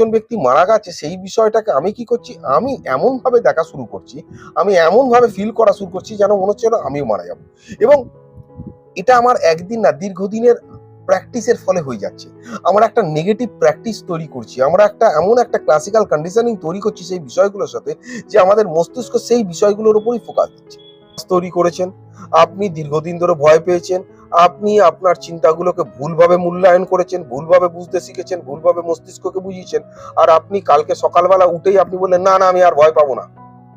একজন ব্যক্তি মারা গেছে, সেই বিষয়টাকে আমি কি করছি? আমি এমন ভাবে দেখা শুরু করছি, আমি এমন ভাবে ফিল করা শুরু করছি যেন মনে হচ্ছে আমিও মারা যাব। এবং এটা আমার একদিন না, দীর্ঘদিনের প্র্যাকটিসের ফলে হয়ে যাচ্ছে। আমরা একটা নেগেটিভ প্র্যাকটিস তৈরি করছি, আমরা একটা এমন একটা ক্লাসিক্যাল কন্ডিশনিং তৈরি করছি সেই বিষয়গুলোর সাথে যে আমাদের মস্তিষ্ক সেই বিষয়গুলোর উপরই ফোকাস দিচ্ছে। তৈরি করেছেন। আপনি দীর্ঘদিন ধরে ভয় পেয়েছেন। আপনি আপনার চিন্তাগুলোকে ভুলভাবে মূল্যায়ন করেছেন, ভুলভাবে বুঝতে শিখেছেন, ভুলভাবে মস্তিষ্ককে বুঝিয়েছেন। আর আপনি কালকে সকালবেলা উঠেই আপনি বললেন, না না, আমি আর ভয় পাবো না।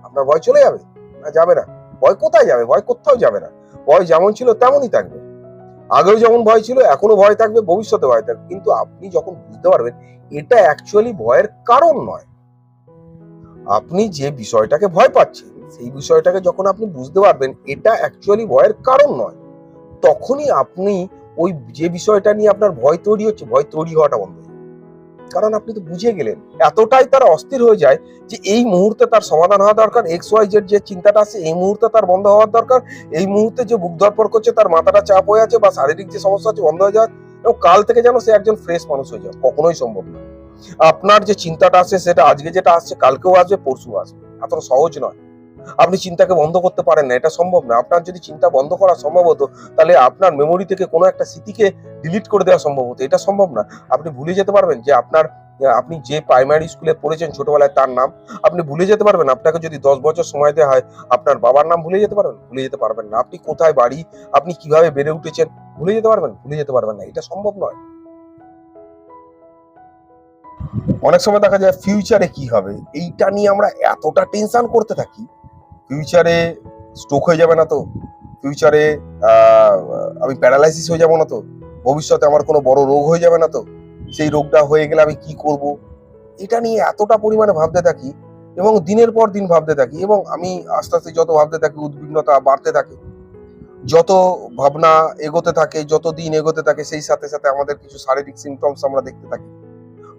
আপনার ভয় চলে যাবে? না যাবে না। ভয় কোথায় যাবে? ভয় কোথাও যাবে না। ভয় যেমন ছিল, তেমনই থাকবে। আগেও যেমন ভয় ছিল এখনও ভয় থাকবে ভবিষ্যতে ভয় থাকবে। কিন্তু আপনি যখন বুঝতে পারবেন, এটা অ্যাকচুয়ালি ভয়ের কারণ নয়। আপনি যে বিষয়টাকে ভয় পাচ্ছেন সেই বিষয়টাকে যখন আপনি বুঝতে পারবেন, এটা অ্যাকচুয়ালি ভয়ের কারণ নয়। তখনই আপনি ওই যে বিষয়টা নিয়ে আপনার ভয় তৈরি হচ্ছে, ভয় তৈরি হওয়াটা বন্ধ কারণ আপনি তো বুঝে গেলেন, এতটাই তারা অস্থির হয়ে যায় যে এই মুহূর্তে তার সমাধান হওয়া দরকার এক্স ওয়াই জেড যে চিন্তাটা আছে, এই মুহূর্তে তার বন্ধ হওয়ার দরকার, এই মুহূর্তে যে বুক ধরপর করছে, তার মাথাটা চাপ হয়ে আছে বা শারীরিক যে সমস্যা আছে, বন্ধ হয়ে যায় এবং কাল থেকে যেন সে একজন ফ্রেশ মানুষ হয়ে যায় কখনোই সম্ভব না। আপনার যে চিন্তাটা আছে, সেটা আজকে যেটা আসছে, কালকেও আসবে পরশু আসবে। এত সহজ নয়। আপনি চিন্তাকে বন্ধ করতে পারেন না, এটা সম্ভব না। আপনার যদি চিন্তা বন্ধ করা সম্ভব হতো, তাহলে আপনার মেমোরি থেকে কোনো একটা স্মৃতিকে ডিলিট করে দেওয়া সম্ভব হতো। এটা সম্ভব না। আপনি ভুলে যেতে পারবেন যে আপনার, আপনি যে প্রাইমারি স্কুলে পড়েছেন ছোটবেলায় তার নাম, আপনি ভুলে যেতে পারবেন। আপনাকে যদি দশ বছর সময় দেওয়া হয়, আপনার বাবার নাম ভুলে যেতে পারবেন? ভুলে যেতে পারবেন না। আপনি কোথায় বাড়ি, আপনি কীভাবে বেড়ে উঠেছেন? ভুলে যেতে পারবেন? ভুলে যেতে পারবেন না। এটা সম্ভব নয়। অনেক সময় দেখা যায় ফিউচারে কি হবে? এইটা নিয়ে আমরা এতটা টেনশন করতে থাকি। ফিউচারে স্ট্রোক হয়ে যাবে না তো? ফিউচারে আমি প্যারালাইসিস হয়ে যাব না তো? ভবিষ্যতে আমার কোনো বড় রোগ হয়ে যাবে না তো? সেই রোগটা হয়ে গেলে আমি কি করব? এটা নিয়ে এতটা পরিমাণে ভাবতে থাকি এবং দিনের পর দিন ভাবতে থাকি এবং আমি আস্তে আস্তে যত ভাবতে থাকি, উদ্বিগ্নতা বাড়তে থাকে। যত ভাবনা এগোতে থাকে, যত দিন এগোতে থাকে, সেই সাথে সাথে আমাদের কিছু শারীরিক সিমটমস আমরা দেখতে থাকি।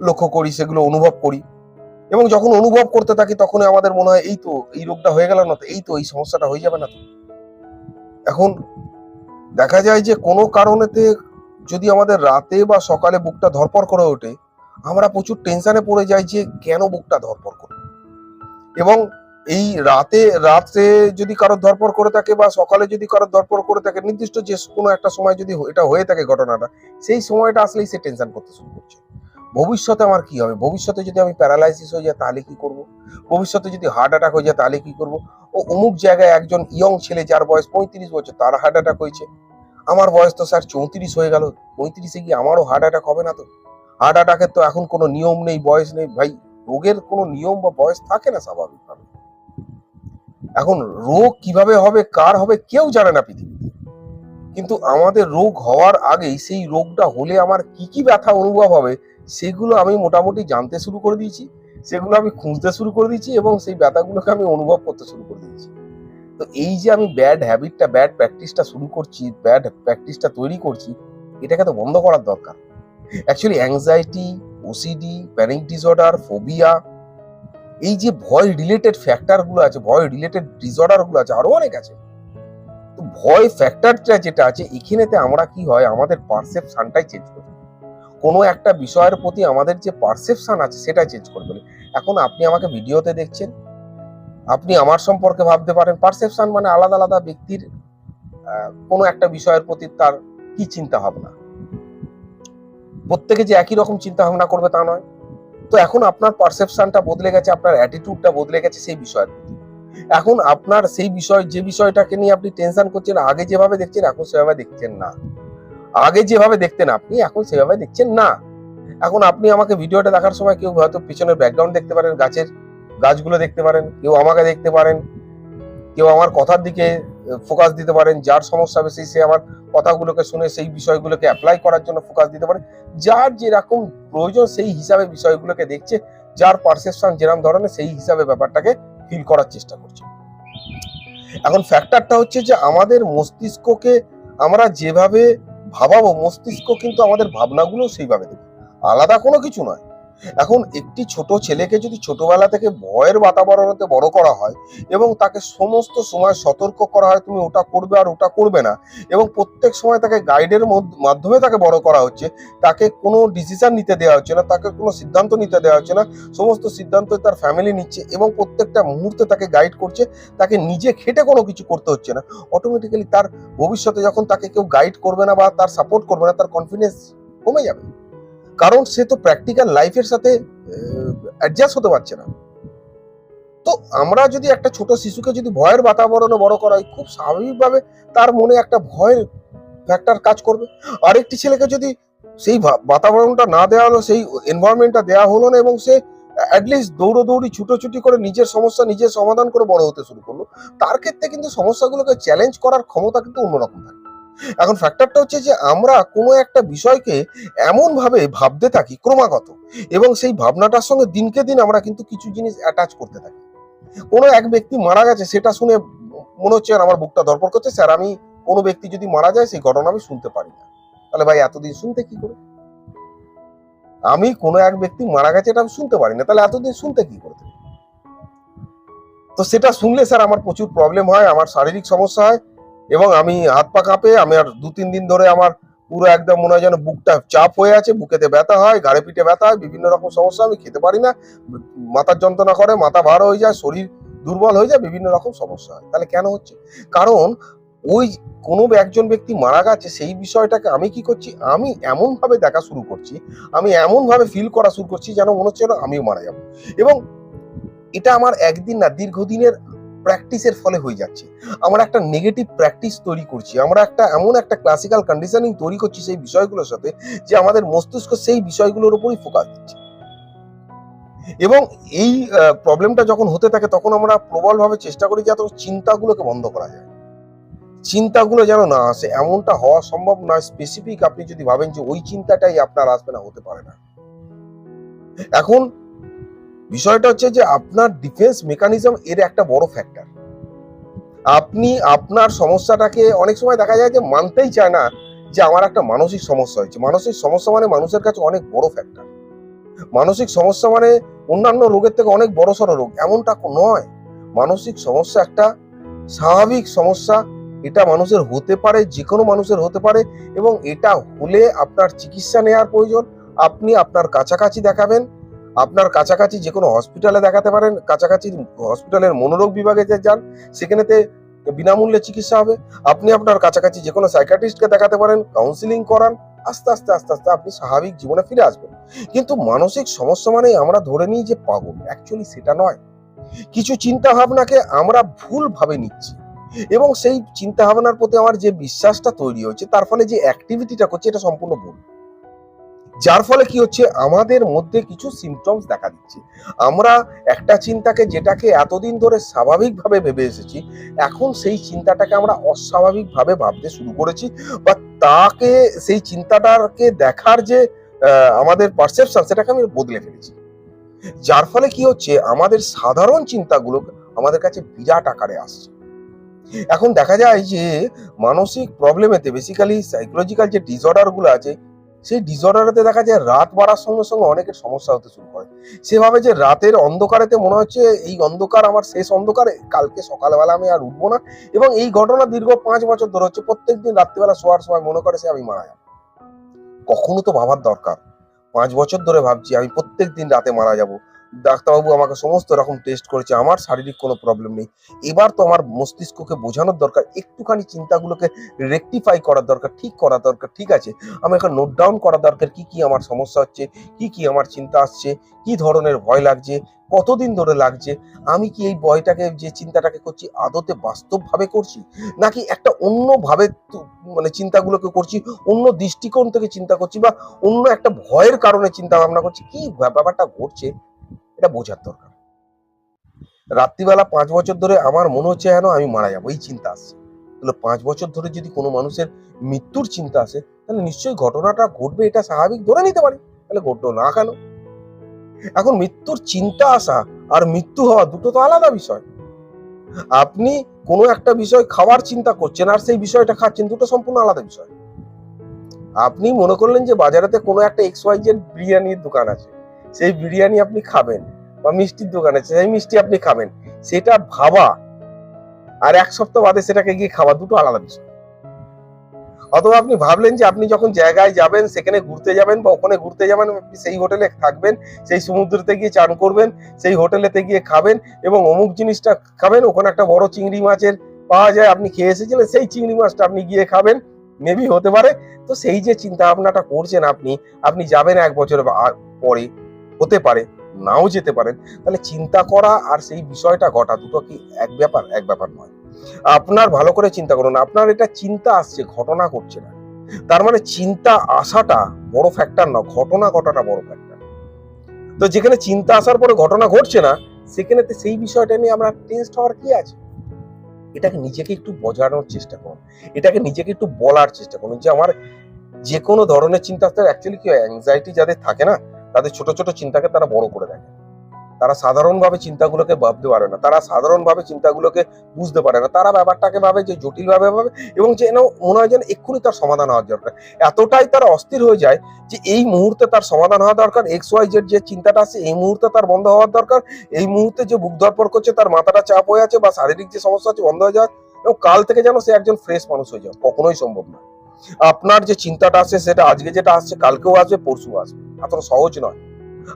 লক্ষ্য করি, সেগুলো অনুভব করি। এবং যখন অনুভব করতে থাকি তখন আমাদের মনে হয়, এই তো, এই রোগটা হয়ে গেল না তো, এই তো, এই সমস্যাটা হয়ে যাবে না তো। এখন দেখা যায় যে কোনো কারণেতে যদি আমাদের রাতে বা সকালে বুকটা ধরপর করে ওঠে, আমরা প্রচুর টেনশনে পড়ে যাই যে কেন বুকটা ধরপর করে এবং এই রাতে রাতে যদি কারোর ধরপর করে থাকে বা সকালে যদি কারোর ধরপর করে থাকে, নির্দিষ্ট যে কোনো একটা সময় যদি এটা হয়ে থাকে ঘটনাটা, সেই সময়টা আসলেই সে টেনশন করতে শুরু করছে। ভবিষ্যতে আমার কি হবে? ভবিষ্যতে যদি আমি প্যারালাইসিস হয়ে যায় তাহলে কি করব? ভবিষ্যতে যদি হার্ট অ্যাটাক হয়ে যায়, তাহলে কি করব? ও অমুক জায়গায় একজন ইয়ং ছেলে, যার বয়স পঁয়ত্রিশ বছর, তার হার্ট অ্যাটাক হয়েছে। আমার বয়স তো স্যার চৌত্রিশ হয়ে গেল। পঁয়ত্রিশে গিয়ে আমারও হার্ট অ্যাটাক হবে না তো? হার্ট অ্যাটাকের তো এখন কোনো নিয়ম নেই, বয়স নেই। ভাই, রোগের কোনো নিয়ম বা বয়স থাকে না স্বাভাবিকভাবে। এখন রোগ কীভাবে হবে, কার হবে, কেউ জানে না পৃথিবীতে। কিন্তু আমাদের রোগ হওয়ার আগেই সেই রোগটা হলে আমার কি কি ব্যথা অনুভব হবে সেগুলো আমি মোটামুটি জানতে শুরু করে দিয়েছি, সেগুলো আমি খুঁজতে শুরু করে দিয়েছি এবং সেই ব্যথাগুলোকে আমি অনুভব করতে শুরু করে দিয়েছি। তো এই যে আমি ব্যাড হ্যাবিটটা ব্যাড প্র্যাকটিসটা শুরু করছি ব্যাড প্র্যাকটিসটা তৈরি করছি, এটাকে তো বন্ধ করার দরকার। Actually anxiety OCD panic disorder phobia এই যে ভয় রিলেটেড ফ্যাক্টরগুলো আছে, ভয় রিলেটেড ডিসঅর্ডারগুলো আছে, আরও অনেক আছে। তো ভয় ফ্যাক্টরটা যেটা আছে, এখানেতে আমরা কি হয়, আমাদের পারসেপশনটাই চেঞ্জ করি কোনো একটা বিষয়ের প্রতি আমাদের যে পারসেপশন আছে সেটা চেঞ্জ করে ফেলে এখন আপনি আমাকে ভিডিওতে দেখছেন, আপনি আমার সম্পর্কে ভাবতে পারেন। পারসেপশন মানে আলাদা আলাদা ব্যক্তির কোনো একটা বিষয়ের প্রতি তার কি চিন্তা ভাবনা। প্রত্যেকে যে একই রকম চিন্তা ভাবনা করবে তা নয়। তো এখন আপনার পারসেপশনটা বদলে গেছে, আপনার অ্যাটিটিউডটা বদলে গেছে সেই বিষয়ের প্রতি। এখন আপনার সেই বিষয়, যে বিষয়টাকে নিয়ে আপনি টেনশন করছেন, আগে যেভাবে দেখছেন, এখন সেভাবে দেখছেন না। আগে যেভাবে দেখতেন আপনি, এখন সেভাবে দেখছেন না। এখন আপনি আমাকে ভিডিওটা দেখার সময় কেউ হয়তো পিছনের ব্যাকগ্রাউন্ড দেখতে পারেন, গাছের গাছগুলো দেখতে পারেন, কেউ আমাকে দেখতে পারেন, কেউ আমার কথার দিকে ফোকাস দিতে পারেন, যার সমস্যা বেশি সে আমার কথাগুলোকে শুনে, সেই বিষয়গুলোকে অ্যাপ্লাই করার জন্য ফোকাস দিতে পারে যার যেরকম প্রয়োজন, সেই হিসাবে বিষয়গুলোকে দেখছে, যার পারসেপশন যেরকম ধরনের, সেই হিসাবে ব্যাপারটাকে ফিল করার চেষ্টা করছে। এখন ফ্যাক্টরটা হচ্ছে যে, আমাদের মস্তিষ্ককে আমরা যেভাবে ভাবাবো মস্তিষ্ক কিন্তু আমাদের ভাবনাগুলো সেইভাবে দেবে। আলাদা কোনো কিছু নয়। এখন একটি ছোট ছেলেকে যদি ছোটবেলা থেকে ভয়ের বাতাবরণতে বড় করা হয় এবং তাকে সমস্ত সময় সতর্ক করা হয়, তুমি ওটা করবে আর ওটা করবে না, এবং প্রত্যেক সময় তাকে গাইডের মাধ্যমে তাকে বড় করা হচ্ছে, তাকে কোনো ডিসিশন নিতে দেওয়া হচ্ছে না, তাকে কোনো সিদ্ধান্ত নিতে দেওয়া হচ্ছে না, সমস্ত সিদ্ধান্ত তার ফ্যামিলি নিচ্ছে এবং প্রত্যেকটা মুহূর্তে তাকে গাইড করছে, তাকে নিজে খেটে কোনো কিছু করতে হচ্ছে না। অটোমেটিক্যালি তার ভবিষ্যতে যখন তাকে কেউ গাইড করবে না বা তার সাপোর্ট করবে না, তার কনফিডেন্স কমে যাবে। কারণ সে তো প্র্যাকটিক্যাল লাইফের সাথে অ্যাডজাস্ট হতে পারছে না। তো আমরা যদি একটা ছোট শিশুকে যদি ভয়ের বাতাবরণে বড় করা হয় খুব স্বাভাবিকভাবে তার মনে একটা ভয়ের ফ্যাক্টর কাজ করবে। আরেকটি ছেলেকে যদি সেই বাতাবরণটা না দেওয়া হলো, সেই এনভায়রনমেন্টটা দেওয়া হলো না এবং সে অ্যাটলিস্ট দৌড়োদৌড়ি, ছুটোছুটি করে নিজের সমস্যা নিজের সমাধান করে বড় হতে শুরু করল, তার ক্ষেত্রে কিন্তু সমস্যাগুলোকে চ্যালেঞ্জ করার ক্ষমতা কিন্তু অন্যরকম থাকে। এখন ফ্যাক্টরটা হচ্ছে যে আমরা কোনো একটা বিষয়কে এমন ভাবে ভাবতে থাকি ক্রমাগত এবং সেই ভাবনাটার সঙ্গে দিনকে দিন আমরা কিন্তু কিছু জিনিস অ্যাটাচ করতে থাকি। কোনো এক ব্যক্তি মারা গেছে সেটা শুনে মনে হচ্ছে আমার বুকটা দরপর করছে, স্যার আমি কোনো ব্যক্তি যদি মারা যায় সেই ঘটনা আমি শুনতে পারি না। তাহলে ভাই এতদিন শুনতে কি করে? আমি কোনো এক ব্যক্তি মারা গেছে এটা আমি শুনতে পারি না, তাহলে এতদিন শুনতে কি করে? তো সেটা শুনলে স্যার আমার প্রচুর প্রবলেম হয়, আমার শারীরিক সমস্যা হয় এবং আমি হাত পা কাঁপে, আমি আর দু, তিন দিন ধরে আমার পুরো একদম মনে হয় যেন বুকটা চাপ হয়ে আছে, বুকেতে ব্যথা হয় ঘাড়ে পিঠে ব্যথা হয়, বিভিন্ন রকম সমস্যা, আমি খেতে পারি না। মাথার যন্ত্রণা করে, মাথা ভার হয়ে যায়, শরীর দুর্বল হয়ে যায়, বিভিন্ন রকম সমস্যা হয়। তাহলে কেন হচ্ছে? কারণ ওই কোনো একজন ব্যক্তি মারা গেছে, সেই বিষয়টাকে আমি কি করছি? আমি এমন ভাবে দেখা শুরু করছি, আমি এমন ভাবে ফিল করা শুরু করছি যেন মনে হচ্ছে আমিও মারা যাব। এবং এটা আমার একদিন না, দীর্ঘদিনের প্র্যাকটিসের ফলে হয়ে যাচ্ছে। আমরা একটা নেগেটিভ প্র্যাকটিস তৈরি করছি। আমরা একটা এমন একটা ক্লাসিক্যাল কন্ডিশনিং তৈরি করছি সেই বিষয়গুলোর সাথে যে আমাদের মস্তিষ্ক সেই বিষয়গুলোর উপরই ফোকাস দিচ্ছে। এবং এই প্রবলেমটা যখন হতে থাকে তখন আমরা প্রবলভাবে চেষ্টা করি যাতে চিন্তাগুলোকে বন্ধ করা যায়। চিন্তাগুলো যেন না আসে, এমনটা হওয়া সম্ভব নয় স্পেসিফিক আপনি যদি ভাবেন যে ওই চিন্তাটাই আপনার আসবে না, হতে পারে না। এখন বিষয়টা হচ্ছে যে আপনার ডিফেন্স মেকানিজম এর একটা বড় ফ্যাক্টর আপনি আপনার সমস্যাটাকে অনেক সময় দেখা যায় যে মানতেই চায় না যে আমার একটা মানসিক সমস্যা হয়েছে। মানসিক সমস্যা মানে মানুষের কাছে অনেক বড় ফ্যাক্টর মানসিক সমস্যা মানে অন্যান্য রোগের থেকে অনেক বড় সড়ো রোগ। এমনটা নয়। মানসিক সমস্যা একটা স্বাভাবিক সমস্যা। এটা মানুষের হতে পারে যে কোনো মানুষের হতে পারে এবং এটা হলে আপনার চিকিৎসা নেওয়ার প্রয়োজন। আপনি আপনার কাছাকাছি দেখাবেন। আপনার কাছাকাছি যে কোনো হসপিটালে দেখাতে পারেন, কাছাকাছি হসপিটালের মনোরোগ বিভাগে যে যান, সেখানেতে বিনামূল্যে চিকিৎসা হবে। আপনি আপনার কাছাকাছি যে কোনো সাইকাটিস্টকে দেখাতে পারেন কাউন্সিলিং করান, আস্তে আস্তে আস্তে আস্তে আপনি স্বাভাবিক জীবনে ফিরে আসবেন। কিন্তু মানসিক সমস্যা মানে আমরা ধরে নিই যে পাগল। অ্যাকচুয়ালি সেটা নয়। কিছু চিন্তা ভাবনাকে আমরা ভুলভাবে নিচ্ছি। এবং সেই চিন্তা ভাবনার প্রতি আমার যে বিশ্বাসটা তৈরি হচ্ছে তার ফলে যে অ্যাক্টিভিটিটা করছে, এটা সম্পূর্ণ ভুল। যার ফলে কি হচ্ছে? আমাদের মধ্যে কিছু সিমটমস দেখা দিচ্ছে। আমরা একটা চিন্তাকে যেটাকে এতদিন ধরে স্বাভাবিকভাবে ভেবে এসেছি, এখন সেই চিন্তাটাকে আমরা অস্বাভাবিকভাবে ভাবতে শুরু করেছি বা তাকে, সেই চিন্তাটাকে দেখার যে আমাদের পারসেপশন সেটাকে আমি বদলে ফেলেছি। যার ফলে কি হচ্ছে? আমাদের সাধারণ চিন্তাগুলো আমাদের কাছে বিরাট আকারে আসছে। এখন দেখা যায় যে, মানসিক প্রবলেমেতে বেসিক্যালি সাইকোলজিক্যাল যে ডিসঅর্ডারগুলো আছে সেই ডিসঅর্ডারেতে দেখা যায় রাত বাড়ার সঙ্গে সঙ্গে অনেকের সমস্যা হতে শুরু করে। সেভাবে যে রাতের অন্ধকারেতে মনে হচ্ছে এই অন্ধকার আমার শেষ অন্ধকারে, কালকে সকালবেলা আমি আর উঠবো না। এবং এই ঘটনা দীর্ঘ পাঁচ বছর ধরে হচ্ছে, প্রত্যেকদিন রাত্রিবেলা শোয়ার সময় মনে করে সে আমি মারা যাব। কখনো তো ভাবার দরকার। পাঁচ বছর ধরে ভাবছি আমি প্রত্যেক দিন রাতে মারা যাব। ডাক্তারবাবু আমাকে সমস্ত রকম টেস্ট করেছে, আমার শারীরিক কোনো প্রবলেম নেই। এবার তো আমার মস্তিষ্ককে বোঝানোর দরকার, একটুখানি চিন্তাগুলোকে রেকটিফাই করার দরকার, ঠিক করা দরকার, ঠিক আছে? আমি এখন নোট ডাউন করা দরকার, কি কি আমার সমস্যা হচ্ছে, কি কি আমার চিন্তা আসছে, কি ধরনের ভয় লাগছে, কতদিন ধরে লাগছে, আমি কি এই ভয়টাকে, যে চিন্তাটাকে করছি, আদতে বাস্তবভাবে করছি? নাকি একটা অন্যভাবে মানে চিন্তাগুলোকে করছি, অন্য দৃষ্টিকোণ থেকে চিন্তা করছি, বা অন্য একটা ভয়ের কারণে চিন্তা ভাবনা করছি, কি ব্যাপ- ব্যাপারটা ঘটছে? এটা বোঝার দরকার। রাত্রিবেলা পাঁচ বছর ধরে আমার মনে হচ্ছে যেন আমি মারা যাব, এই চিন্তা আসছে। তাহলে পাঁচ বছর ধরে যদি কোনো মানুষের মৃত্যুর চিন্তা আসে, তাহলে নিশ্চয়ই ঘটনাটা ঘটবে, এটা স্বাভাবিক ধরে নিতে পারি। তাহলে ঘটলো না কেন? এখন মৃত্যুর চিন্তা আসা আর মৃত্যু হওয়া দুটো তো আলাদা বিষয়। আপনি কোনো একটা বিষয় খাওয়ার চিন্তা করছেন আর সেই বিষয়টা খাচ্ছেন, দুটো সম্পূর্ণ আলাদা বিষয়। আপনি মনে করলেন যে বাজারেতে কোনো একটা এক্স ওয়াই বিরিয়ানির দোকান আছে। সেই বিরিয়ানি আপনি খাবেন বা মিষ্টির দোকান, সেই মিষ্টি আপনি খাবেন, সেটা ভাবা আর এক সপ্তাহ বাদে সেটাকে গিয়ে খাওয়া দুটো আলাদা বিষয়। অথবা আপনি ভাবলেন যে আপনি যখন জায়গায় যাবেন, সেখানে ঘুরতে যাবেন বা ওখানে ঘুরতে যাবেন, আপনি সেই হোটেলে থাকবেন, সেই সমুদ্রতে গিয়ে চান করবেন, সেই হোটেলেতে গিয়ে খাবেন এবং অমুক জিনিসটা খাবেন, ওখানে একটা বড় চিংড়ি মাছের পাওয়া যায়, আপনি খেয়ে এসেছিলেন, সেই চিংড়ি মাছটা আপনি গিয়ে খাবেন মেবি হতে পারে। তো সেই যে চিন্তা ভাবনাটা করছেন আপনি আপনি যাবেন এক বছর পরে হতে পারে, নাও যেতে পারেন তাহলে চিন্তা করা আর সেই বিষয়টা ঘটা দুটো কি এক ব্যাপার এক ব্যাপার নয়। আপনার ভালো করে চিন্তা করুন, আপনার এটা চিন্তা আসছে, ঘটনা ঘটছে না। তার মানে চিন্তা আসাটা বড় ফ্যাক্টর না ঘটনা ঘটাটা বড় ফ্যাক্টর তো যেখানে চিন্তা আসার পরে ঘটনা ঘটছে না, সেখানে সেই বিষয়টা নিয়ে আমরা টেস্ট হওয়ার কি আছে? এটাকে নিজেকে একটু বোঝানোর চেষ্টা করুন, এটাকে নিজেকে একটু বলার চেষ্টা করুন যে আমার যে কোনো ধরনের চিন্তা অ্যাকচুয়ালি কি হয় অ্যাংজাইটি যাদের থাকে না তাদের ছোট ছোট চিন্তাকে তারা বড় করে দেখে। তারা সাধারণভাবে চিন্তাগুলোকে ভাবতে পারে না। তারা সাধারণভাবে চিন্তাগুলোকে বুঝতে পারে না। তারা ব্যাপারটাকে ভাবে যে, জটিলভাবে ভাবে এবং যেন মনে হয় যেন এক্ষুনি তার সমাধান হওয়ার দরকার। এতটাই তারা অস্থির হয়ে যায় যে, এই মুহূর্তে তার সমাধান হওয়া দরকার। এক্স ওয়াই জেড যে চিন্তাটা আছে, এই মুহূর্তে তার বন্ধ হওয়ার দরকার। এই মুহূর্তে যে বুক ধরপড় করছে, তার মাথাটা চাপ হয়ে আছে বা শারীরিক যে সমস্যা আছে, বন্ধ হয়ে যাওয়া এবং কাল থেকে যেন সে একজন ফ্রেশ মানুষ হয়ে যায় কখনোই সম্ভব না আপনার যে চিন্তাটা আছে, সেটা আজকে যেটা আসছে, কালকেও আসবে পরশু আসবে। এতটা সহজ নয়।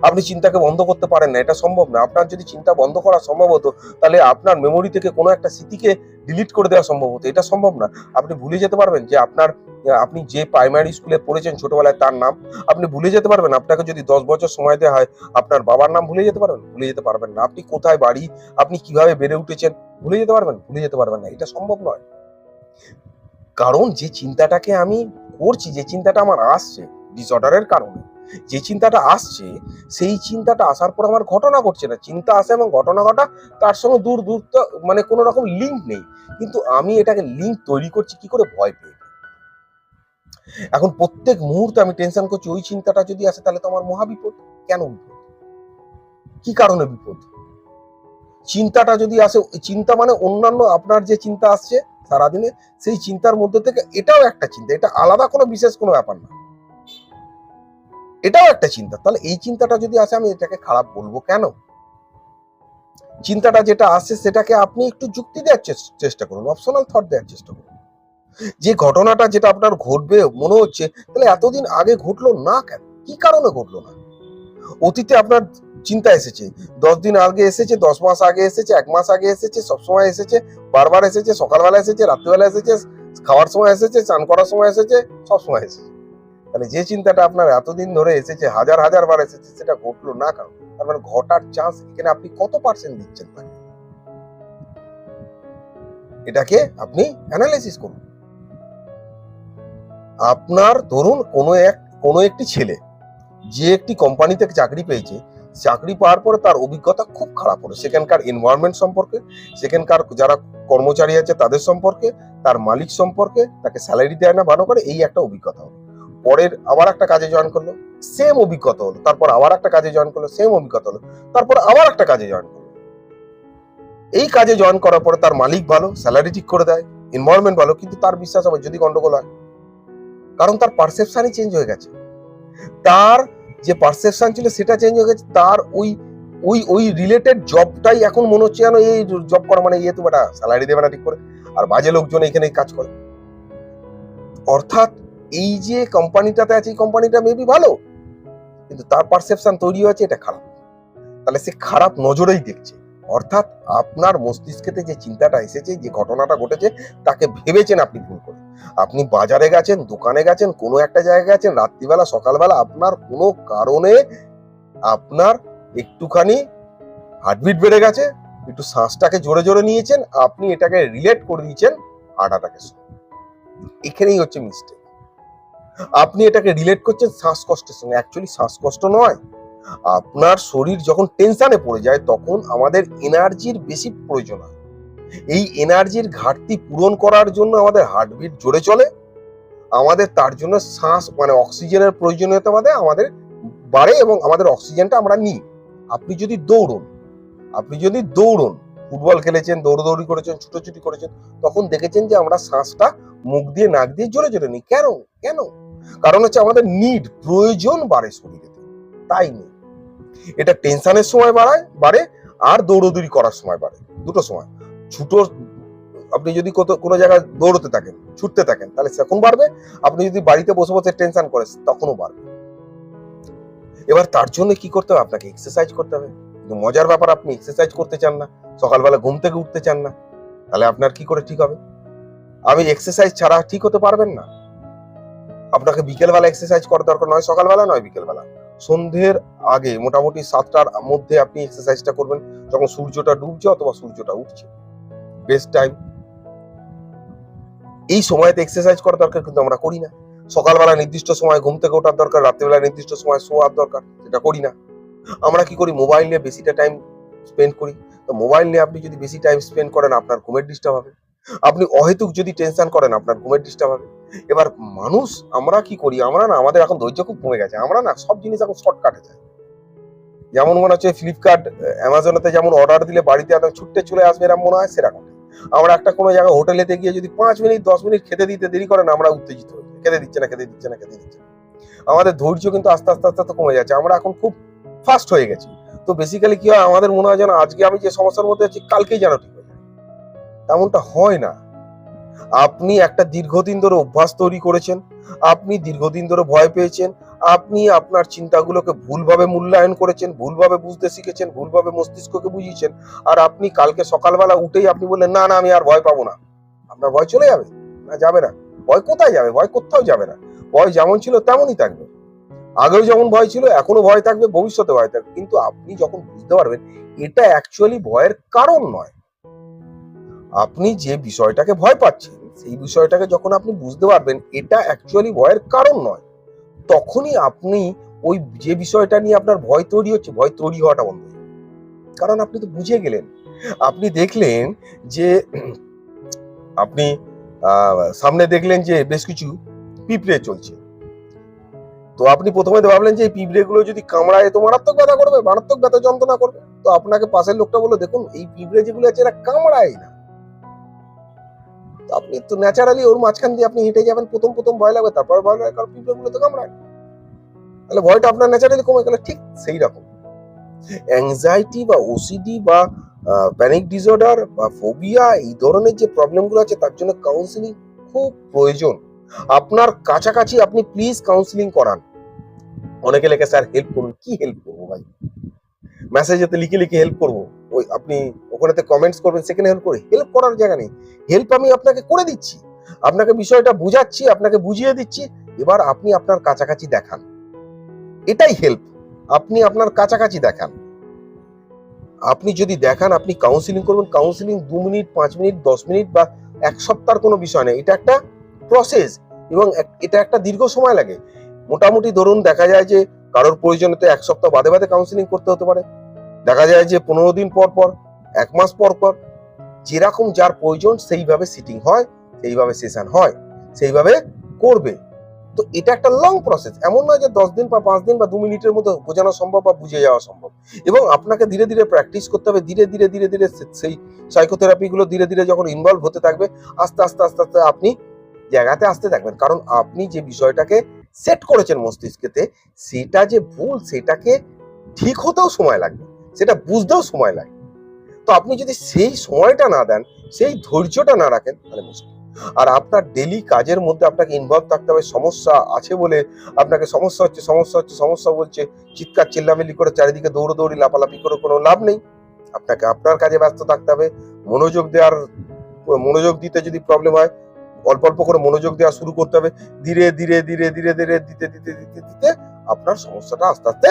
আপনি চিন্তাকে বন্ধ করতে পারেন না, এটা সম্ভব না। আপনার যদি চিন্তা বন্ধ করা সম্ভব হতো, তাহলে আপনার মেমোরি থেকে কোনো একটা স্মৃতিকে ডিলিট করে দেওয়া সম্ভব হতো। এটা সম্ভব না। আপনি ভুলে যেতে পারবেন যে আপনার, আপনি যে প্রাইমারি স্কুলে পড়েছেন ছোটবেলায় তার নাম, আপনি ভুলে যেতে পারবেন। আপনাকে যদি দশ বছর সময় দেওয়া হয়, আপনার বাবার নাম ভুলে যেতে পারবেন? ভুলে যেতে পারবেন না। আপনি কোথায় বাড়ি, আপনি কীভাবে বেড়ে উঠেছেন? ভুলে যেতে পারবেন? ভুলে যেতে পারবেন না। এটা সম্ভব নয়। কারণ যে চিন্তাটাকে আমি করছি, যে চিন্তাটা আমার আসছে ডিসঅর্ডারের কারণে যে চিন্তাটা আসছে, সেই চিন্তাটা আসার পর আমার ঘটনা ঘটছে না। চিন্তা আসে এবং ঘটনা ঘটা তার সঙ্গে দূর দূরত্ব মানে কোনো রকম লিঙ্ক নেই। কিন্তু আমি এটাকে লিঙ্ক তৈরি করছি, কি করে ভয় পেয়ে এখন প্রত্যেক মুহূর্তে আমি টেনশন করছি, ওই চিন্তাটা যদি আসে তাহলে তো আমার মহাবিপদ কেন বিপদ? কি কারণে বিপদ? চিন্তাটা যদি আসে চিন্তা মানে অন্যান্য আপনার যে চিন্তা আসছে সারাদিনে, সেই চিন্তার মধ্যে থেকে এটাও একটা চিন্তা। এটা আলাদা কোনো বিশেষ কোনো ব্যাপার না। এটাও একটা চিন্তা। তাহলে এই চিন্তাটা যদি আসে, আমি এটাকে খারাপ বলব কেন? চিন্তাটা যেটা আসছে সেটাকে আপনি একটু যুক্তি দেওয়ার চেষ্টা করুন অপশনাল থট দেওয়ার চেষ্টা করুন। যে ঘটনাটা যেটা আপনার ঘটবে, মনে হচ্ছে, তাহলে এতদিন আগে ঘটলো না কেন? কি কারণে ঘটলো না? অতীতে আপনার চিন্তা এসেছে, দশ দিন আগে এসেছে, দশ মাস আগে এসেছে, এক মাস আগে এসেছে সবসময় এসেছে, বারবার এসেছে, সকালবেলা এসেছে, রাত্রিবেলা এসেছে, খাওয়ার সময় এসেছে চান করার সময় এসেছে, সব সময় এসেছে। তাহলে যে চিন্তাটা আপনার এতদিন ধরে এসেছে, হাজার হাজার বার এসেছে, সেটা ঘটলো না কারণ তার মানে ঘটার চান্স এখানে আপনি কত পার্সেন্ট দিচ্ছেন তাকে? এটাকে আপনি অ্যানালাইসিস করুন। আপনার ধরুন কোনো এক, কোনো একটি ছেলে, যে একটি কোম্পানিতে চাকরি পেয়েছে, চাকরি পাওয়ার পরে তার অভিজ্ঞতা খুব খারাপ হলো। সেখানকার এনভায়রনমেন্ট সম্পর্কে, সেখানকার যারা কর্মচারী আছে তাদের সম্পর্কে, তার মালিক সম্পর্কে, তাকে স্যালারি দেয় না, ভালো করে, এই একটা অভিজ্ঞতা হলো। পরের আবার একটা কাজে জয়েন করল সেম অভিজ্ঞতা হলো। তারপর আবার একটা কাজে জয়েন করল সেম অভিজ্ঞতা হলো। তারপর আবার একটা কাজে জয়েন করল। এই কাজে জয়েন করার পরে তার মালিক ভালো স্যালারি ঠিক করে দেয় এনভায়রনমেন্ট ভালো, কিন্তু তার বিশ্বাস হবে যদি গন্ডগোল হয়। কারণ তার পারসেপশনই চেঞ্জ হয়ে গেছে। তার যে পারসেপশন ছিল সেটা চেঞ্জ হয়ে গেছে। তার ওই ওই ওই রিলেটেড জবটাই এখন মনে হচ্ছে যেন এই জব করা মানে ইয়ে তো বেটা স্যালারি দেবে না ঠিক করে। আর বাজে লোকজন এখানে কাজ করে। অর্থাৎ এই যে কোম্পানিটাতে আছে, এই কোম্পানিটা মেবি ভালো, কিন্তু তার পারসেপশন তৈরি হয়েছে, এটা খারাপ। তাহলে সে খারাপ নজরেই দেখছে। অর্থাৎ আপনার মস্তিষ্কেতে যে চিন্তাটা এসেছে, যে ঘটনাটা ঘটেছে, তাকে ভেবেছেন আপনি ভুল করে। আপনি বাজারে গেছেন, দোকানে গেছেন, কোনো একটা জায়গায় গেছেন, রাত্রিবেলা, সকালবেলা আপনার কোনো কারণে আপনার একটুখানি হার্টবিট বেড়ে গেছে, একটু শ্বাসটাকে জোরে জোরে নিয়েছেন, আপনি এটাকে রিলেট করে দিয়েছেন হার্ট এখানেই হচ্ছে মিস্টেক আপনি এটাকে রিলেট করছেন শ্বাসকষ্টের সঙ্গে। অ্যাকচুয়ালি শ্বাসকষ্ট নয়। আপনার শরীর যখন টেনশনে পড়ে যায়, তখন আমাদের এনার্জির বেশি প্রয়োজন হয়। এই এনার্জির ঘাটতি পূরণ করার জন্য আমাদের হার্টবিট জোরে চলে। আমাদের তার জন্য শ্বাস মানে অক্সিজেনের প্রয়োজনীয়তা বাদে আমাদের বাড়ে এবং আমাদের অক্সিজেনটা আমরা নিই। আপনি যদি দৌড়ন, আপনি যদি দৌড়ন, ফুটবল খেলেছেন, দৌড়দৌড়ি করেছেন, ছুটোছুটি করেছেন, তখন দেখেছেন যে আমরা শ্বাসটা মুখ দিয়ে, নাক দিয়ে জোরে জোরে নিই। কেন? কেন? কারণ হচ্ছে আমাদের নিড প্রয়োজন বাড়ে শরীরে। তাই নেই। এটা টেনশনের সময় বাড়ায়, বাড়ে, আর দৌড়দৌড়ি করার সময় বাড়ে। দুটো সময়। ছুটো আপনি যদি কোথাও- কোনো জায়গায় দৌড়তে থাকেন, ছুটতে থাকেন, তাহলে তখন বাড়বে। আপনি যদি বাড়িতে বসে বসে টেনশন করে তখনও বাড়বে। এবার তার জন্য কি করতে হবে? আপনাকে এক্সারসাইজ করতে হবে। মজার ব্যাপার, আপনি এক্সারসাইজ করতে চান না। সকালবেলা ঘুম থেকে উঠতে চান না। তাহলে আপনার কি করে ঠিক হবে? আমি এক্সারসাইজ ছাড়া ঠিক হতে পারবেন না। আপনাকে বিকেলবেলা এক্সারসাইজ করার দরকার নয়, সকালবেলা নয়, বিকেলবেলা। সন্ধ্যের আগে মোটামুটি সাতটার মধ্যে আপনি এক্সারসাইজটা করবেন, যখন সূর্যটা ডুবছে অথবা সূর্যটা উঠছে। বেস্ট টাইম এই সময়তে এক্সারসাইজ করার দরকার কিন্তু আমরা করি না। সকালবেলা নির্দিষ্ট সময় ঘুম থেকে ওঠার দরকার, রাত্রিবেলা নির্দিষ্ট সময় শোয়ার দরকার, সেটা করি না। আমরা কি করি? মোবাইল নিয়ে বেশিটা টাইম স্পেন্ড করি। তো মোবাইল নিয়ে আপনি যদি বেশি টাইম স্পেন্ড করেন, আপনার ঘুমের ডিস্টার্ব হবে। আপনি অহেতুক যদি টেনশন করেন, আপনার ঘুমের ডিস্টার্ব হবে। এবার মানুষ, আমরা কি করি? আমরা না, আমাদের এখন ধৈর্য খুব কমে গেছে। আমরা না, সব জিনিস এখন শর্টকাটে যায়। যেমন মনে হচ্ছে ফ্লিপকার্ট অ্যামাজনেতে যেমন অর্ডার দিলে বাড়িতে একদম ছুটতে চলে আসবে এরকম মনে হয় সেরকম। আমরা একটা কোনো জায়গায় হোটেলেতে গিয়ে যদি পাঁচ মিনিট, দশ মিনিট খেতে দিতে দেরি করেন আমরা উত্তেজিত হই খেতে দিচ্ছে না, খেতে দিচ্ছে না, খেতে দিচ্ছে না। আমাদের ধৈর্য কিন্তু আস্তে আস্তে আস্তে আস্তে কমে যাচ্ছে। আমরা এখন খুব ফাস্ট হয়ে গেছি। তো বেসিক্যালি কি হয়? আমাদের মনে হয় যেন আজকে আমি যে সমস্যার মধ্যে আছি, কালকেই যেন ঠিক হয়ে যায়। তেমনটা হয় না। আপনি একটা দীর্ঘদিন ধরে অভ্যাস তৈরি করেছেন, আপনি দীর্ঘদিন ধরে ভয় পেয়েছেন, আপনি আপনার চিন্তাগুলোকে ভুলভাবে মূল্যায়ন করেছেন, ভুলভাবে বুঝতে শিখেছেন, ভুলভাবে মস্তিষ্ককে বুঝিয়েছেন, আর আপনি কালকে সকালবেলা উঠেই আপনি বললেন, না না, আমি আর ভয় পাবো না। আপনার ভয় চলে যাবে? না যাবে না। ভয় কোথায় যাবে? ভয় কোথাও যাবে না। ভয় যেমন ছিল তেমনই থাকবে। আগেও যেমন ভয় ছিল এখনও ভয় থাকবে ভবিষ্যতে ভয় থাকবে। কিন্তু আপনি যখন বুঝতে পারবেন, এটা অ্যাকচুয়ালি ভয়ের কারণ নয়। আপনি যে বিষয়টাকে ভয় পাচ্ছেন, সেই বিষয়টাকে যখন আপনি বুঝতে পারবেন, এটা অ্যাকচুয়ালি ভয়ের কারণ নয়। তখনই আপনি ওই যে বিষয়টা নিয়ে আপনার ভয় তৈরি হচ্ছে, ভয় তৈরি হওয়াটা বন্ধ কারণ আপনি তো বুঝে গেলেন। আপনি দেখলেন যে, আপনি সামনে দেখলেন যে বেশ কিছু পিঁপড়ে চলছে। তো আপনি প্রথমে ভাবলেন যে এই পিঁপড়ে গুলো যদি কামড়ায়, তো মারাত্মক ব্যথা করবে, মারাত্মক ব্যথা যন্ত্রণা করবে। তো আপনাকে পাশের লোকটা বলল, দেখুন, এই পিঁপড়ে যেগুলো আছে, এরা কামড়ায় না। তো আপনি তো ন্যাচারালি ওর মাঝখান দিয়ে আপনি হেঁটে যাবেন, প্রথম প্রথম ভয় লাগবে, তারপর ভয় লাগবে, কারণ পিঁপড়ে গুলো তো কামড়ায়। তাহলে ভয়টা আপনার ন্যাচারালি কমে গেল ঠিক সেই রকম অ্যাংজাইটি বা ওসিডি বা প্যানিক ডিসঅর্ডার বা ফোবিয়া এই ধরনের যে প্রবলেমগুলো আছে, তার জন্য কাউন্সিলিং খুব প্রয়োজন। আপনার কাছাকাছি আপনি প্লিজ কাউন্সিলিং করান। অনেকে লেখে, স্যার হেল্প করুন। কি হেল্প করব ভাই? মেসেজেতে লিখে লিখে হেল্প করব। ওই আপনি ওখানেতে কমেন্টস করবেন, সেখানে হেল্প করে হেল্প করার জায়গা নেই। হেল্প আমি আপনাকে করে দিচ্ছি। আপনাকে বিষয়টা বুঝাচ্ছি, আপনাকে বুঝিয়ে দিচ্ছি, এবার আপনি আপনার কাছাকাছি দেখান। এটাই হেল্প আপনি আপনার কাছাকাছি দেখান। আপনি যদি দেখান, আপনি কাউন্সিলিং করবেন কাউন্সিলিং দু মিনিট, পাঁচ মিনিট, দশ মিনিট বা এক সপ্তাহের কোনো বিষয় নেই। এটা একটা প্রসেস এবং এটা একটা দীর্ঘ সময় লাগে। মোটামুটি ধরুন, দেখা যায় যে কারোর প্রয়োজনে এক সপ্তাহ বাদে বাদে কাউন্সিলিং করতে হতে পারে। দেখা যায় যে পনেরো দিন পর পর এক মাস পর পর যেরকম যার প্রয়োজন সেইভাবে সিটিং হয়, সেইভাবে সেশন হয়, সেইভাবে করবে। তো এটা একটা লং প্রসেস এমন নয় যে দশ দিন বা পাঁচ দিন বা দু মিনিটের মধ্যে বোঝানো সম্ভব বা বুঝে যাওয়া সম্ভব। এবং আপনাকে ধীরে ধীরে প্র্যাকটিস করতে হবে। ধীরে ধীরে ধীরে ধীরে সেই সাইকোথেরাপিগুলো ধীরে ধীরে যখন ইনভলভ হতে থাকবে, আস্তে আস্তে আস্তে আস্তে আপনি জায়গাতে আসতে থাকবেন। কারণ আপনি যে বিষয়টাকে সেট করেছেন মস্তিষ্কেতে, সেটা যে ভুল, সেটাকে ঠিক হতেও সময় লাগবে। সেটা বুঝতেও সময় লাগে তো আপনি যদি সেই সময়টা না দেন, সেই ধৈর্যটা না রাখেন, তাহলে মুশকিল। আর আপনার ডেলি কাজের মধ্যে আপনাকে ইনভলভ থাকতে হবে, সমস্যা আছে বলে আপনাকে সমস্যা হচ্ছে সমস্যা হচ্ছে, সমস্যা বলছে, চিৎকার চিল্লামিল্লি করে চারিদিকে দৌড়দৌড়ি লাপালাপি করে কোনো লাভ নেই। আপনাকে আপনার কাজে ব্যস্ত থাকতে হবে। মনোযোগ দেওয়ার, মনোযোগ দিতে যদি প্রবলেম হয়, অল্প অল্প করে মনোযোগ দেওয়া শুরু করতে হবে। ধীরে ধীরে ধীরে ধীরে ধীরে, দিতে দিতে দিতে দিতে আপনার সমস্যাটা আস্তে আস্তে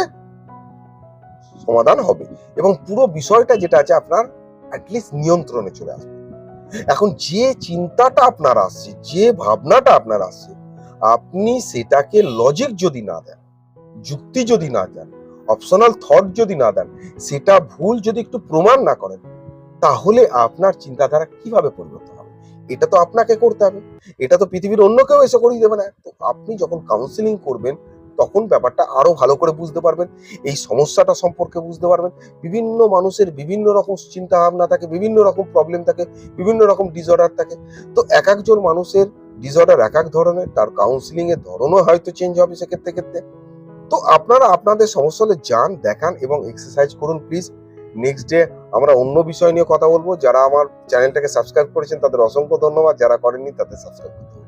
সমাধান হবে এবং পুরো বিষয়টা যেটা আছে আপনার অ্যাটলিস্ট নিয়ন্ত্রণে চলে আসবে। এখন যে চিন্তাটা আপনার আসছে, যে ভাবনাটা আপনার আসছে, আপনি সেটাকে লজিক যদি না দেন, যুক্তি যদি না দেন অপশনাল থট যদি না দেন, সেটা ভুল যদি একটু প্রমাণ না করেন, তাহলে আপনার চিন্তাধারা কীভাবে পরিবর্তন হবে? এটা তো আপনাকে করতে হবে। এটা তো পৃথিবীর অন্য কেউ এসে করিয়ে দেবে না। তো আপনি যখন কাউন্সিলিং করবেন তখন ব্যাপারটা আরও ভালো করে বুঝতে পারবেন, এই সমস্যাটা সম্পর্কে বুঝতে পারবেন, বিভিন্ন মানুষের বিভিন্ন রকম চিন্তা ভাবনা থাকে, বিভিন্ন রকম প্রবলেম থাকে, বিভিন্ন রকম ডিসঅর্ডার থাকে। তো এক একজন মানুষের ডিসঅর্ডার এক এক ধরনের, তার কাউন্সিলিং এর ধরনও হয়তো চেঞ্জ হবে সেক্ষেত্রে ক্ষেত্রে। তো আপনারা আপনাদের সমস্যা হলে যান, দেখান এবং এক্সারসাইজ করুন প্লিজ নেক্সট ডে আমরা অন্য বিষয় নিয়ে কথা বলব। যারা আমার চ্যানেলটাকে সাবস্ক্রাইব করেছেন, তাদের অসংখ্য ধন্যবাদ। যারা করেননি, তাদের সাবস্ক্রাইব করতে